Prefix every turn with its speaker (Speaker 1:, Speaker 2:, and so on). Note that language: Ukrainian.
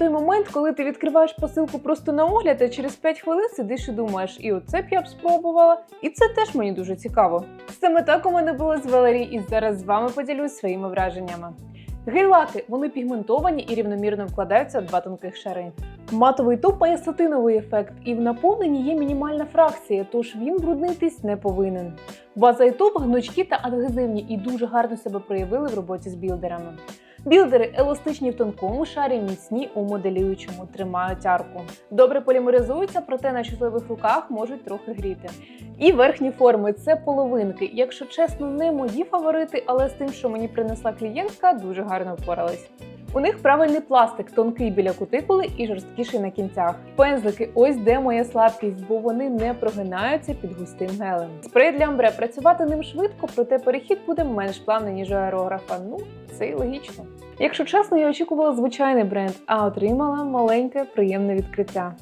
Speaker 1: той момент, коли ти відкриваєш посилку просто на огляд, а через 5 хвилин сидиш і думаєш, і оце б я б спробувала, і це теж мені дуже цікаво. Саме так у мене було з Валерій, і зараз з вами поділюсь своїми враженнями. Гель-лаки, вони пігментовані і рівномірно вкладаються в два тонких шари. Матовий топ має сатиновий ефект, і в наповненні є мінімальна фракція, тож він бруднитись не повинен. База і топ гнучкі та адгезивні і дуже гарно себе проявили в роботі з білдерами. Білдери еластичні в тонкому шарі, міцні у моделюючому, тримають арку. Добре полімеризуються, проте на чутливих руках можуть трохи гріти. І верхні форми це половинки. Якщо чесно, не мої фаворити, але з тим, що мені принесла клієнтка, дуже гарно впорались. У них правильний пластик, тонкий біля кутикули і жорсткіший на кінцях. Пензлики, ось де моя слабкість, бо вони не прогинаються під густим гелем. Спрей для амбре працювати ним швидко, проте перехід буде менш плавний, ніж у аерографа. Ну, це й логічно. Якщо чесно, я очікувала звичайний бренд, а отримала маленьке приємне відкриття.